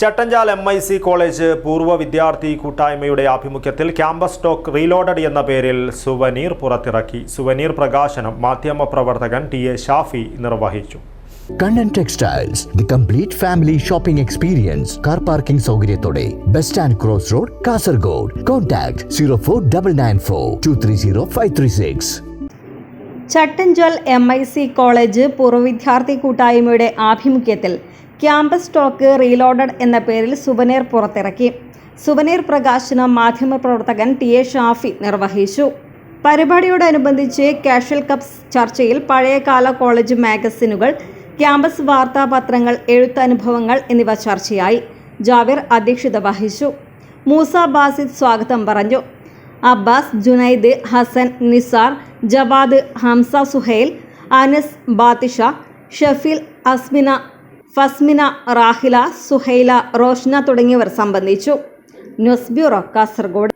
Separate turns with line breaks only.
Chattanchal M I C college പൂർവ വിദ്യാർത്ഥി കൂട്ടായ്മയുടെ ആഭിമുഖ്യത്തിൽ ക്യാമ്പസ് സ്റ്റോക്ക് റീലോഡഡ് എന്ന പേരിൽ സുവനീർ പുറത്തിറക്കി. സുവനീർ പ്രകാശനം മാധ്യമപ്രവർത്തകൻ ടി എ ഷാഫി നിർവഹിച്ചു.
Kannan textiles the complete family shopping experience car parking സൗകര്യത്തോടെ bus stand cross road Kasaragod. Contact zero four double nine four two three zero five three six.
Chattanchal M I C college പൂർവ വിദ്യാർത്ഥി കൂട്ടായ്മയുടെ ആഭിമുഖ്യത്തിൽ campus talk reloaded എന്ന പേരിൽ souvenir പുറത്തിറക്കി. Souvenir പ്രകാശനം മാധ്യമപ്രവർത്തകൻ T A Shafi നിർവഹിച്ചു. പരിപാടിയോടനുബന്ധിച്ച് കാഷ്വൽ കപ്സ് ചർച്ചയിൽ പഴയകാല കോളേജ് മാഗസിനുകൾ ക്യാമ്പസ് വാർത്താപത്രങ്ങൾ എഴുത്തനുഭവങ്ങൾ എന്നിവ ചർച്ചയായി. ജാവിർ അധ്യക്ഷത വഹിച്ചു. മൂസ ബാസിദ് സ്വാഗതം പറഞ്ഞു. അബ്ബാസ് ജുനൈദ് ഹസൻ നിസാർ ജവാദ് ഹംസ സുഹൈൽ അനസ് ബാത്തിഷ ഷഫീൽ അസ്മിന ഫസ്മിന റാഹില സുഹൈല റോഷ്ന തുടങ്ങിയവർ സംബന്ധിച്ചു. News bureau Kasaragod.